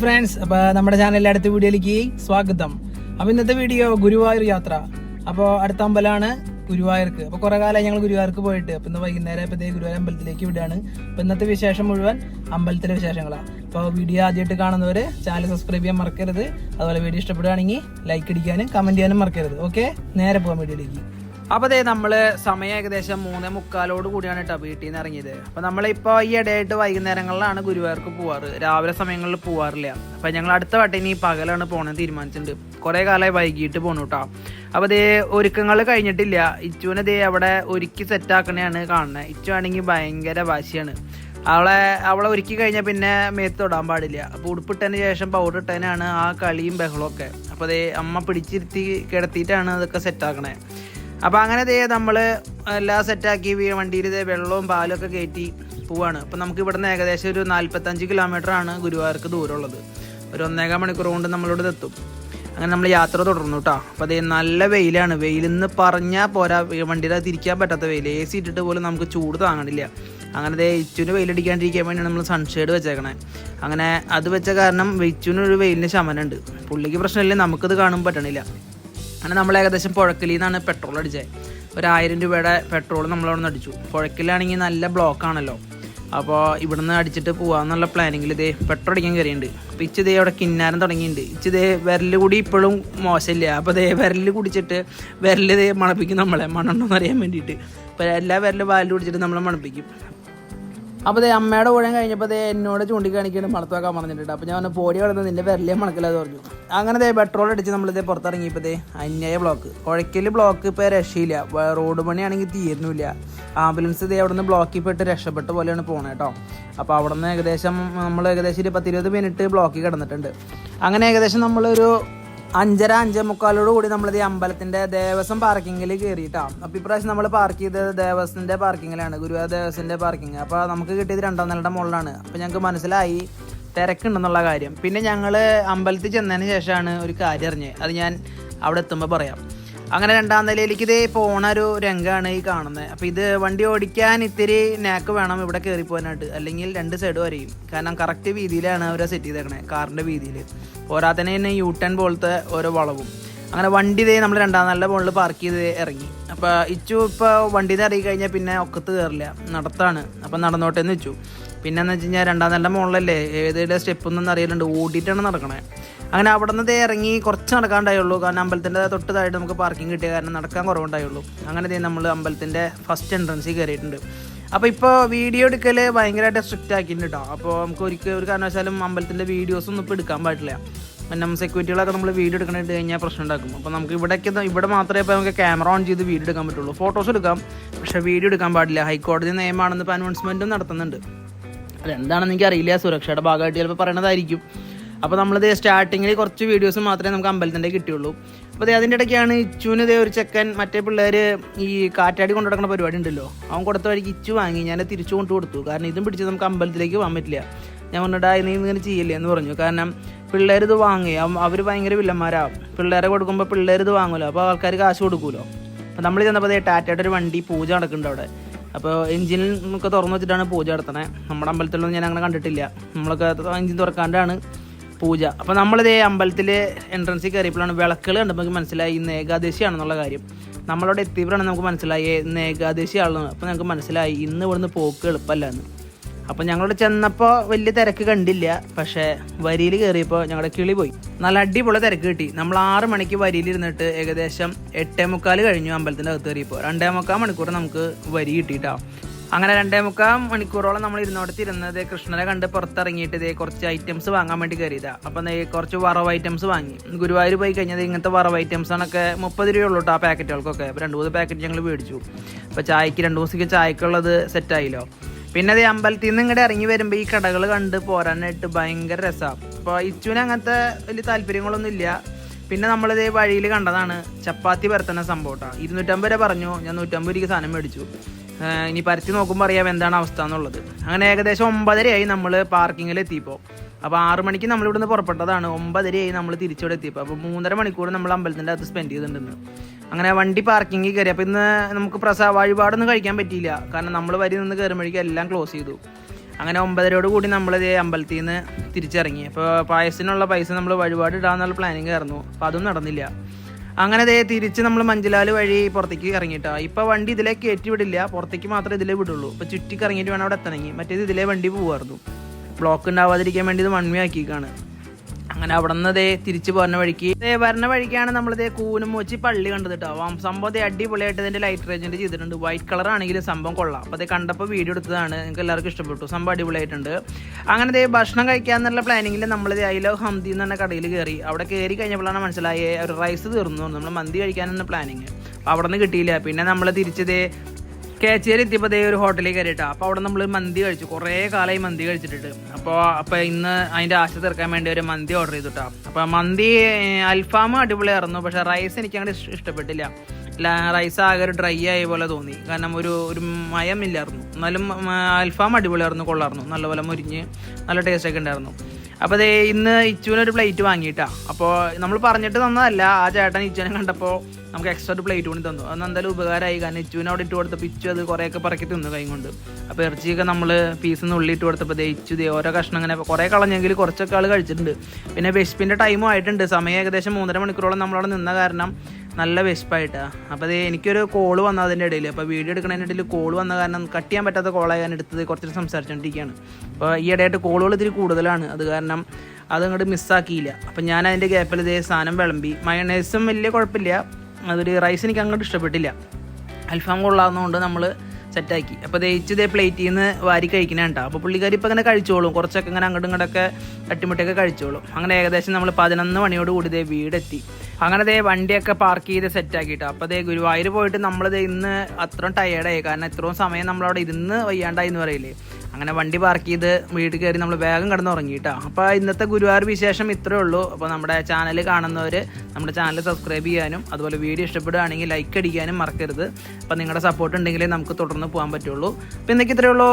Friends അപ്പൊ നമ്മുടെ ചാനലിലെ അടുത്ത വീഡിയോയിലേക്ക് സ്വാഗതം. അപ്പൊ ഇന്നത്തെ വീഡിയോ ഗുരുവായൂർ യാത്ര. അപ്പോൾ അടുത്ത അമ്പലമാണ് ഗുരുവായൂർക്ക്. അപ്പോൾ കുറേ കാലമായി ഞങ്ങൾ ഗുരുവായൂർക്ക് പോയിട്ട്. അപ്പോൾ ഇന്ന് വൈകുന്നേരം ഇപ്പത്തേ ഗുരുവായൂർ അമ്പലത്തിലേക്ക് വിടുകയാണ് അപ്പോൾ ഇന്നത്തെ വിശേഷം മുഴുവൻ അമ്പലത്തിലെ വിശേഷങ്ങളാണ് അപ്പോൾ വീഡിയോ ആദ്യമായിട്ട് കാണുന്നവര് ചാനൽ സബ്സ്ക്രൈബ് ചെയ്യാൻ മറക്കരുത്. അതുപോലെ വീഡിയോ ഇഷ്ടപ്പെടുകയാണെങ്കിൽ ലൈക്ക് അടിക്കാനും കമന്റ് ചെയ്യാനും മറക്കരുത്. ഓക്കെ നേരെ പോകാൻ വീഡിയോയിലേക്ക്. അപ്പൊ അതെ നമ്മൾ സമയം ഏകദേശം മൂന്നേ മുക്കാലോട് കൂടിയാണ് കേട്ടോ വീട്ടിൽ നിന്ന് ഇറങ്ങിയത്. അപ്പൊ നമ്മളിപ്പോ ഈ ഇടയായിട്ട് വൈകുന്നേരങ്ങളിലാണ് ഗുരുവായൂർക്ക് പോവാറ്. രാവിലെ സമയങ്ങളിൽ പോവാറില്ല. അപ്പൊ ഞങ്ങൾ അടുത്ത വട്ടം ഇനി പകലാണ് പോകണമെന്ന് തീരുമാനിച്ചിട്ടുണ്ട്. കുറെ കാലമായി വൈകിട്ട് പോണു കേട്ടോ അപ്പൊ അതേ ഒരുക്കങ്ങൾ കഴിഞ്ഞിട്ടില്ല. ഇച്ചുവിനെ ദേ അവിടെ ഒരുക്കി സെറ്റ് ആക്കണയാണ് കാണുന്നത് ഇച്ചു ആണെങ്കിൽ ഭയങ്കര വാശിയാണ്. അവളെ അവളെ ഒരുക്കി കഴിഞ്ഞാൽ പിന്നെ മേത്ത് തൊടാൻ പാടില്ല. അപ്പോൾ ഉടുപ്പിട്ടതിന് ശേഷം പൗഡർ ഇട്ടതിനാണ് ആ കളിയും ബഹളമൊക്കെ അപ്പോൾ അതേ അമ്മ പിടിച്ചിരുത്തി കിടത്തിയിട്ടാണ് അതൊക്കെ സെറ്റാക്കണേ അപ്പോൾ അങ്ങനെ ദേ നമ്മൾ എല്ലാം സെറ്റാക്കി വണ്ടിയിൽ ഇതേ വെള്ളവും പാലൊക്കെ കയറ്റി പോവാണ്. അപ്പോൾ നമുക്ക് ഇവിടുന്ന് ഏകദേശം ഒരു നാൽപ്പത്തഞ്ച് ആണ് ഗുരുവായൂർക്ക് ദൂരമുള്ളത്. ഒരു ഒന്നേകാൽ മണിക്കൂർ കൊണ്ട് നമ്മളിവിടെ എത്തും. അങ്ങനെ നമ്മൾ യാത്ര തുടർന്നു കേട്ടോ അപ്പോൾ അതേ നല്ല വെയിലാണ്. വെയിലെന്ന് പറഞ്ഞാൽ പോരാ. വണ്ടിയുടെ തിരിക്കാൻ പറ്റാത്ത വെയിൽ എ സി ഇട്ടിട്ട് പോലും നമുക്ക് ചൂട് താങ്ങണില്ല. അങ്ങനെ ദേ ഇച്ചുവിന് വെയിലടിക്കാണ്ടിരിക്കാൻ വേണ്ടിയാണ് നമ്മൾ സൺഷെയ്ഡ് വെച്ചേക്കണേ. അങ്ങനെ അത് വെച്ച കാരണം ഇച്ചുവിന് ഒരു വെയിലിന് ശമനമുണ്ട് പുള്ളിക്ക് പ്രശ്നമില്ല. നമുക്കത് കാണും പറ്റണില്ല. അങ്ങനെ നമ്മൾ ഏകദേശം പുഴക്കലിൽ നിന്നാണ് പെട്രോൾ അടിച്ചത് ഒരു ആയിരം രൂപയുടെ പെട്രോൾ നമ്മളവിടെ നിന്ന് അടിച്ചു. പുഴക്കലാണെങ്കിൽ നല്ല ബ്ലോക്ക് ആണല്ലോ. അപ്പോൾ ഇവിടുന്ന് അടിച്ചിട്ട് പോകാമെന്നുള്ള പ്ലാനിങ്ങിൽ ഇതേ പെട്രോൾ അടിക്കാൻ കയറിയുണ്ട് അപ്പോൾ ഇച്ച് ഇതേ അവിടെ കിന്നാരം തുടങ്ങിയിട്ടുണ്ട് ഇച്ച് ഇതേ വിരൽ കൂടി ഇപ്പോഴും മോശമില്ല. അപ്പോൾ ഇതേ വിരൽ കുടിച്ചിട്ട് വിരൽ ദേ മണപ്പിക്കും നമ്മളെ. മണമുണ്ടോ എന്ന് അറിയാൻ വേണ്ടിയിട്ട്. അപ്പോൾ എല്ലാ വിരലും വാലിൽ കുടിച്ചിട്ട് നമ്മളെ മണപ്പിക്കും. അപ്പോൾ ദേ അമ്മയുടെ കൂടെ കഴിഞ്ഞപ്പോൾ ദേ എന്നോട് ചൂണ്ടിക്കാണിക്കണം മണത്തുവാക്കാൻ പറഞ്ഞിട്ടുണ്ട്. അപ്പോൾ ഞാൻ പോടി കിടന്ന് നിന്റെ വിരലേ മണക്കില്ലാതെ പറഞ്ഞു. അങ്ങനെ ദേ പെട്രോൾ അടിച്ച് നമ്മളിതേ പുറത്തിറങ്ങിയപ്പോൾ ദേ അന്യായ ബ്ലോക്ക് കുഴക്കൽ ബ്ലോക്ക് ഇപ്പോൾ രക്ഷയില്ല. റോഡ് പണിയാണെങ്കിൽ തീരുന്നില്ല ആംബുലൻസ് ദേ അവിടെ നിന്ന് ബ്ലോക്കിൽ പെട്ട് രക്ഷപ്പെട്ട പോലെയാണ് പോണേ കേട്ടോ അപ്പോൾ അവിടെ നിന്ന് ഏകദേശം നമ്മൾ ഏകദേശം ഒരു പത്തിരുപത് മിനിറ്റ് ബ്ലോക്കിൽ കിടന്നിട്ടുണ്ട്. അങ്ങനെ ഏകദേശം നമ്മളൊരു അഞ്ചര അഞ്ചേ മുക്കാലോട് കൂടി നമ്മൾ ഈ അമ്പലത്തിന്റെ ദേവസ്വം പാർക്കിങ്ങിൽ കയറിയിട്ടാ അപ്പൊ ഇപ്രാവശ്യം നമ്മൾ പാർക്ക് ചെയ്തത് ദേവസ്വന്റെ പാർക്കിങ്ങിലാണ് ഗുരുവായൂർ ദേവസ്വന്റെ പാർക്കിങ്. അപ്പൊ നമുക്ക് കിട്ടിയത് രണ്ടാം നിലയുടെ മുകളിലാണ് അപ്പൊ ഞങ്ങൾക്ക് മനസ്സിലായി തിരക്കുണ്ടെന്നുള്ള കാര്യം. പിന്നെ ഞങ്ങൾ അമ്പലത്തിൽ ചെന്നതിന് ശേഷമാണ് ഒരു കാര്യം അറിഞ്ഞത്. അത് ഞാൻ അവിടെ എത്തുമ്പോൾ പറയാം. അങ്ങനെ രണ്ടാം നിലയിലേക്ക് ഇതേ പോണ ഒരു രംഗമാണ് ഈ കാണുന്നത് അപ്പോൾ ഇത് വണ്ടി ഓടിക്കാൻ ഇത്തിരി നാക്ക് വേണം ഇവിടെ കയറി പോകാനായിട്ട്. അല്ലെങ്കിൽ രണ്ട് സൈഡ് വരെയും കാരണം കറക്റ്റ് വീതിയിലാണ് അവർ സെറ്റ് ചെയ്തേക്കണേ കാറിന്റെ വീതിയിൽ പോരാത്തന്നെ തന്നെ യൂ ടേൺ പോലത്തെ ഓരോ വളവും. അങ്ങനെ വണ്ടി ഇതേ നമ്മൾ രണ്ടാം നല്ല മുകളിൽ പാർക്ക് ചെയ്ത് ഇറങ്ങി. അപ്പോൾ ഇച്ചു ഇപ്പോൾ വണ്ടി ഇറങ്ങി കഴിഞ്ഞാൽ പിന്നെ ഒക്കത്ത് കയറില്ല നടത്താണ്. അപ്പം നടന്നോട്ടെ എന്ന് വെച്ചു. പിന്നെ എന്ന് വെച്ച് കഴിഞ്ഞാൽ രണ്ടാം നല്ല മുകളിലല്ലേ ഏതെങ്കിലും സ്റ്റെപ്പ് ഒന്നും അറിയലുണ്ട്. ഓടിയിട്ടാണ് നടക്കണേ. അങ്ങനെ അവിടെ നിന്ന് ഇറങ്ങി കുറച്ച് നടക്കാണ്ടായുള്ളൂ. കാരണം അമ്പലത്തിന്റെ തൊട്ട് താഴെ നമുക്ക് പാർക്കിംഗ് കിട്ടിയ കാരണം നടക്കാൻ കുറവുണ്ടായുള്ളൂ. അങ്ങനെ നമ്മൾ അമ്പലത്തിന്റെ ഫസ്റ്റ് എൻട്രൻസിൽ കയറിയിട്ടുണ്ട്. അപ്പോൾ ഇപ്പോൾ വീഡിയോ എടുക്കൽ ഭയങ്കരമായിട്ട് സ്ട്രിക്റ്റ് ആക്കിയിട്ടുണ്ട് കേട്ടോ അപ്പോൾ നമുക്ക് ഒരിക്കൽ ഒരു കാരണവശാലും അമ്പലത്തിന്റെ വീഡിയോസ് ഒന്നും ഇപ്പോൾ എടുക്കാൻ പാടില്ല. പിന്നെ സെക്യൂരിറ്റികളൊക്കെ നമ്മൾ വീഡിയോ എടുക്കണിട്ട് കഴിഞ്ഞാൽ പ്രശ്നം ഉണ്ടാക്കും. അപ്പോൾ നമുക്ക് ഇവിടേക്ക് ഇവിടെ മാത്രമേ ഇപ്പോൾ നമുക്ക് ക്യാമറ ഓൺ ചെയ്ത് വീഡിയോ എടുക്കാൻ പറ്റുള്ളൂ. ഫോട്ടോസ് എടുക്കാം പക്ഷേ വീഡിയോ എടുക്കാൻ പാടില്ല. ഹൈക്കോടതി നിയമമാണെന്ന് ഇപ്പോൾ അനൗൺസ്മെന്റും നടത്തുന്നുണ്ട്. അതെന്താണെന്ന് എനിക്ക് അറിയില്ല സുരക്ഷയുടെ ഭാഗമായിട്ട് ചിലപ്പോൾ പറയണതായിരിക്കും. അപ്പോൾ നമ്മളിത് സ്റ്റാർട്ടിങ്ങിൽ കുറച്ച് വീഡിയോസ് മാത്രമേ നമുക്ക് അമ്പലത്തിന്റെ കിട്ടിയുള്ളൂ. അപ്പോൾ അതിന്റെ ഇടയ്ക്കാണ് ഇച്ചുവിന് ഇതേ ഒരു ചെക്കൻ മറ്റേ പിള്ളേർ ഈ കാറ്റാടി കൊണ്ടു നടക്കുന്ന പരിപാടി ഉണ്ടല്ലോ. അവൻ കൊടുത്ത വഴിക്ക് ഇച്ചു വാങ്ങി. ഞാൻ തിരിച്ചു കൊണ്ടു കൊടുത്തു. കാരണം ഇതും പിടിച്ച് നമുക്ക് അമ്പലത്തിലേക്ക് പോകാൻ പറ്റില്ല. ഞാൻ പറഞ്ഞിട്ടാ നീ ഇങ്ങനെ ചെയ്യില്ലേ? എന്ന് പറഞ്ഞു. കാരണം പിള്ളേർ ഇത് വാങ്ങി. അവർ ഭയങ്കര വില്ലന്മാരാവും പിള്ളേരെ കൊടുക്കുമ്പോൾ പിള്ളേർ ഇത് വാങ്ങുമല്ലോ. അപ്പോൾ ആൾക്കാർ കാശ് കൊടുക്കുമല്ലോ അപ്പോൾ നമ്മൾ ചെന്നപ്പോൾ ടാറ്റയുടെ ഒരു വണ്ടി പൂജ നടക്കുന്നുണ്ട് അവിടെ. അപ്പോൾ എഞ്ചിൻ ഒക്കെ തുറന്നു വെച്ചിട്ടാണ് പൂജ നടത്തണത് നമ്മുടെ അമ്പലത്തിലൊന്നും ഞാൻ അങ്ങനെ കണ്ടിട്ടില്ല. നമ്മളൊക്കെ എഞ്ചിൻ തുറക്കാണ്ടാണ് പൂജ. അപ്പോൾ നമ്മളിതേ അമ്പലത്തിൽ എൻട്രൻസിൽ കയറിയപ്പോഴാണ് വിളക്കുകൾ കണ്ടപ്പോൾ നമുക്ക് മനസ്സിലായി ഇന്ന് ഏകാദശിയാണെന്നുള്ള കാര്യം. നമ്മളവിടെ എത്തിയപ്പോഴാണ് നമുക്ക് മനസ്സിലായി ഇന്ന് ഏകാദശിയാണെന്ന് അപ്പോൾ നമുക്ക് മനസ്സിലായി ഇന്ന് ഇവിടുന്ന് പോക്ക് എളുപ്പമല്ല എന്ന്. അപ്പോൾ ഞങ്ങളോട് ചെന്നപ്പോൾ വലിയ തിരക്ക് കണ്ടില്ല. പക്ഷേ വരിയിൽ കയറിയപ്പോൾ ഞങ്ങളുടെ കിളി പോയി. നല്ല അടിപൊളി തിരക്ക് കിട്ടി. നമ്മൾ ആറ് മണിക്ക് വരിയിൽ ഇരുന്നിട്ട് ഏകദേശം എട്ടേ മുക്കാൽ കഴിഞ്ഞു അമ്പലത്തിന്റെ അകത്ത് കയറിയപ്പോൾ രണ്ടേ മുക്കാൽ മണിക്കൂർ നമുക്ക് വരി കിട്ടിയിട്ടാ. അങ്ങനെ രണ്ടേ മുക്കാൽ മണിക്കൂറോളം നമ്മൾ ഇരുന്നോടത്ത് ഇരുന്നത് കൃഷ്ണനെ കണ്ട് പുറത്തിറങ്ങിയിട്ട് ഇതേ കുറച്ച് ഐറ്റംസ് വാങ്ങാൻ വേണ്ടി കയറിയതാ. അപ്പം കുറച്ച് വറവ് ഐറ്റംസ് വാങ്ങി. ഗുരുവായൂർ പോയി കഴിഞ്ഞാൽ ഇങ്ങനത്തെ വറവ് ഐറ്റംസ് ആണൊക്കെ മുപ്പത് രൂപയുള്ളൂ കേട്ടോ ആ പാക്കറ്റുകൾക്കൊക്കെ അപ്പോൾ രണ്ട് മൂന്ന് പാക്കറ്റ് ഞങ്ങൾ മേടിച്ചു. അപ്പോൾ ചായക്ക് രണ്ട് ദിവസത്തേക്ക് ചായക്കുള്ളത് സെറ്റായില്ലോ പിന്നെ അത് അമ്പലത്തിൽ നിന്ന് ഇങ്ങോട്ട് ഇറങ്ങി വരുമ്പോൾ ഈ കടകൾ കണ്ട് പോരാനായിട്ട് ഭയങ്കര രസമാണ് അപ്പോൾ ഇച്ചുവിന് അങ്ങനത്തെ വലിയ താല്പര്യങ്ങളൊന്നും ഇല്ല. പിന്നെ നമ്മളിത് വഴിയിൽ കണ്ടതാണ് ചപ്പാത്തി പരത്തുന്ന സംഭവമാണ് ഇരുന്നൂറ്റമ്പത് രൂപ പറഞ്ഞു. ഞാൻ നൂറ്റമ്പത് രൂപയ്ക്ക് സാധനം മേടിച്ചു. ഇനി പരത്തി നോക്കുമ്പോൾ അറിയാം എന്താണ് അവസ്ഥ എന്നുള്ളത്. അങ്ങനെ ഏകദേശം ഒമ്പതരയായി നമ്മൾ പാർക്കിങ്ങിൽ എത്തിയപ്പോൾ അപ്പോൾ ആറ് മണിക്ക് നമ്മൾ ഇവിടുന്ന് പുറപ്പെട്ടതാണ്. ഒമ്പതരയായി നമ്മൾ തിരിച്ചിവിടെ എത്തിയപ്പോൾ അപ്പോൾ മൂന്നര മണിക്കൂർ നമ്മൾ അമ്പലത്തിന്റെ അകത്ത് സ്പെൻഡ് ചെയ്തിട്ടുണ്ട്. അങ്ങനെ വണ്ടി പാർക്കിങ്ങിൽ കയറി. അപ്പോൾ ഇന്ന് നമുക്ക് പ്രസാ വഴിപാടൊന്നും കഴിക്കാൻ പറ്റിയില്ല. കാരണം നമ്മൾ വരി നിന്ന് കയറുമ്പോഴേക്കും എല്ലാം ക്ലോസ് ചെയ്തു. അങ്ങനെ ഒമ്പതരയോട് കൂടി നമ്മളിത് അമ്പലത്തിൽ നിന്ന് തിരിച്ചിറങ്ങി. അപ്പോൾ പായസത്തിനുള്ള പൈസ നമ്മൾ വഴിപാട് ഇടാന്നുള്ള പ്ലാനിങ് ആയിരുന്നു. അപ്പോൾ അതും നടന്നില്ല. അങ്ങനെ ദേ തിരിച്ച് നമ്മൾ മഞ്ചിലാൽ വഴി പുറത്തേക്ക് ഇറങ്ങിയിട്ടാ. ഇപ്പോൾ വണ്ടി ഇതിലേ കയറ്റി വിടില്ല. പുറത്തേക്ക് മാത്രമേ ഇതിലേ വിടുള്ളൂ. അപ്പോൾ ചുറ്റിക്കിറങ്ങിയിട്ട് വേണം അവിടെ എത്തണമെങ്കിൽ. മറ്റേത് ഇതിലേ വണ്ടി പോവായിരുന്നു. ബ്ലോക്ക് ഉണ്ടാവാതിരിക്കാൻ വേണ്ടി ഇത് മൺവേ ആക്കിക്കാണ് അങ്ങനെ അവിടെ നിന്ന് തിരിച്ചു പോരുന്ന വഴിക്ക് വരുന്ന വഴിക്കാണ് നമ്മളിതേ ദേ കൂനും മോച്ചി പള്ളി കണ്ടത് കേട്ടോ. സംഭവം അതേ അടിപൊളിയായിട്ട് ഇതിന്റെ ലൈറ്റ് റേഞ്ചിന്റെ ചെയ്തിട്ടുണ്ട്. വൈറ്റ് കളർ ആണെങ്കിലും സംഭവം കൊള്ളാം. അപ്പോൾ അത് കണ്ടപ്പോൾ വീഡിയോ എടുത്തതാണ്. നിങ്ങൾക്ക് എല്ലാവർക്കും ഇഷ്ടപ്പെട്ടു. സംഭവം അടിപൊളിയായിട്ടുണ്ട്. അങ്ങനെ ദേ ഭക്ഷണം കഴിക്കാൻ എന്നുള്ള പ്ലാനിങ്ങിൽ നമ്മൾ ദേ ഐ ലവ് ഹംദി എന്ന് പറഞ്ഞ കടയിൽ കയറി അവിടെ കയറി കഴിഞ്ഞപ്പോഴാണ് മനസ്സിലായേ ഒരു റൈസ് തീർന്നു. നമ്മൾ മന്തി കഴിക്കാനെന്ന പ്ലാനിങ് അപ്പോൾ അവിടെ നിന്ന് കിട്ടിയില്ല. പിന്നെ നമ്മൾ തിരിച്ചതേ കേച്ചേരി എത്തിയപ്പോൾ ദേ ഒരു ഹോട്ടലിൽ കയറിയിട്ടാ. അപ്പോൾ അവിടെ നമ്മൾ മന്തി കഴിച്ചു. കുറേ കാലമായി മന്തി കഴിച്ചിട്ടുണ്ട് അപ്പോൾ അപ്പോൾ ഇന്ന് അതിന്റെ ആശ തീർക്കാൻ വേണ്ടി ഒരു മന്തി ഓർഡർ ചെയ്തിട്ടാ. അപ്പോൾ മന്തി അൽഫാം അടിപൊളിയായിരുന്നു. പക്ഷേ റൈസ് എനിക്ക് അങ്ങനെ ഇഷ്- ഇഷ്ടപ്പെട്ടില്ല. റൈസ് ആകെ ഒരു ഡ്രൈ ആയ പോലെ തോന്നി. കാരണം ഒരു ഒരു മയമില്ലായിരുന്നു. എന്നാലും അൽഫാം അടിപൊളിയായിരുന്നു. കൊള്ളായിരുന്നു. നല്ലപോലെ മുരിഞ്ഞ് നല്ല ടേസ്റ്റ് ഒക്കെ ഉണ്ടായിരുന്നു. അപ്പോൾ അതേ ഇന്ന് ഇച്ചുവിനൊരു പ്ലേറ്റ് വാങ്ങിയിട്ടാ. അപ്പോൾ നമ്മൾ പറഞ്ഞിട്ട് തന്നതല്ല ആ ചേട്ടൻ ഇച്ചുവിനെ കണ്ടപ്പോൾ നമുക്ക് എക്സ്ട്രാ ഒരു പ്ലേറ്റ് കൊണ്ട് തന്നു. അത് എന്തായാലും ഉപകാരമായി. കാരണം ഇച്ചുവിനെ അവിടെ ഇട്ട് കൊടുത്തപ്പോൾ ഇച്ചു അത് കുറേയൊക്കെ പറക്കി തിന്നു കൈ കൊണ്ട് അപ്പോൾ ഇറച്ചിയൊക്കെ നമ്മൾ പീസിന്ന് ഉള്ളി ഇട്ട് കൊടുത്തപ്പോൾ ദേ ഇച്ചു ദേ ഓരോ കഷ്ണം അങ്ങനെ കുറേ കളഞ്ഞെങ്കിൽ കുറച്ചൊക്കെ ആൾ കഴിച്ചിട്ടുണ്ട്. പിന്നെ വിശപ്പിന്റെ ടൈമും ആയിട്ടുണ്ട്. സമയം ഏകദേശം മൂന്നര മണിക്കൂറോളം നമ്മളവിടെ നിന്ന കാരണം നല്ല വിശപ്പായിട്ടാണ് അപ്പോൾ അത് എനിക്കൊരു കോൾ വന്നു അതിന്റെ ഇടയിൽ അപ്പോൾ വീഡിയോ എടുക്കുന്നതിന്റെ ഇടയിൽ കോൾ വന്ന കാരണം കട്ട് ചെയ്യാൻ പറ്റാത്ത കോളായി ഞാൻ എടുത്തത് കുറച്ച് സംസാരിച്ചുകൊണ്ടിരിക്കുകയാണ് അപ്പോൾ ഈ ഇടയായിട്ട് കോളുകൾ ഇത്തിരി കൂടുതലാണ്. അത് കാരണം അതങ്ങോട്ട് മിസ്സാക്കിയില്ല അപ്പം ഞാൻ അതിന്റെ ഗ്യാപ്പിൽ ഇതേ സാധനം വിളമ്പി. മയണൈസും വലിയ കുഴപ്പമില്ല അതൊരു റൈസ് എനിക്ക് അങ്ങോട്ട് ഇഷ്ടപ്പെട്ടില്ല. അൽഫാം കൊള്ളാവുന്നതുകൊണ്ട് നമ്മൾ സെറ്റാക്കി അപ്പോൾ തേച്ച് ഇതേ പ്ലേറ്റിൽ നിന്ന് വാരി കഴിക്കണ കേട്ടോ അപ്പോൾ പുള്ളിക്കാരി ഇപ്പോൾ അങ്ങനെ കഴിച്ചോളും. കുറച്ചൊക്കെ ഇങ്ങനെ അങ്ങോട്ടും ഇങ്ങോട്ടൊക്കെ തട്ടിമുട്ടൊക്കെ കഴിച്ചോളും. അങ്ങനെ ഏകദേശം നമ്മൾ പതിനൊന്ന് മണിയോട് കൂടി ഇതേ വീടെത്തി. അങ്ങനെ ദേ വണ്ടിയൊക്കെ പാർക്ക് ചെയ്ത് സെറ്റ് ആക്കിയിട്ട്. അപ്പോൾ ദേ ഗുരുവായൂർ പോയിട്ട് നമ്മൾ ഇന്ന് അത്രയും ടയേർഡായി കാരണം ഇത്രയും സമയം നമ്മളവിടെ ഇരുന്ന് വയ്യാണ്ടായി എന്ന് പറയില്ലേ. അങ്ങനെ വണ്ടി പാർക്ക് ചെയ്ത് വീട്ടിൽ കയറി നമ്മൾ വേഗം കിടന്ന് ഉറങ്ങിയിട്ടാ. അപ്പോൾ ഇന്നത്തെ ഗുരുവായൂർ വിശേഷം ഇത്രേ ഉള്ളൂ. അപ്പോൾ നമ്മുടെ ചാനൽ കാണുന്നവർ നമ്മുടെ ചാനൽ സബ്സ്ക്രൈബ് ചെയ്യാനും അതുപോലെ വീഡിയോ ഇഷ്ടപ്പെടുകയാണെങ്കിൽ ലൈക്ക് അടിക്കാനും മറക്കരുത്. അപ്പോൾ നിങ്ങളുടെ സപ്പോർട്ട് ഉണ്ടെങ്കിലേ നമുക്ക് തുടർന്ന് പോകാൻ പറ്റുള്ളൂ. അപ്പോൾ ഇന്നേക്ക് ഇത്രേ ഉള്ളൂ.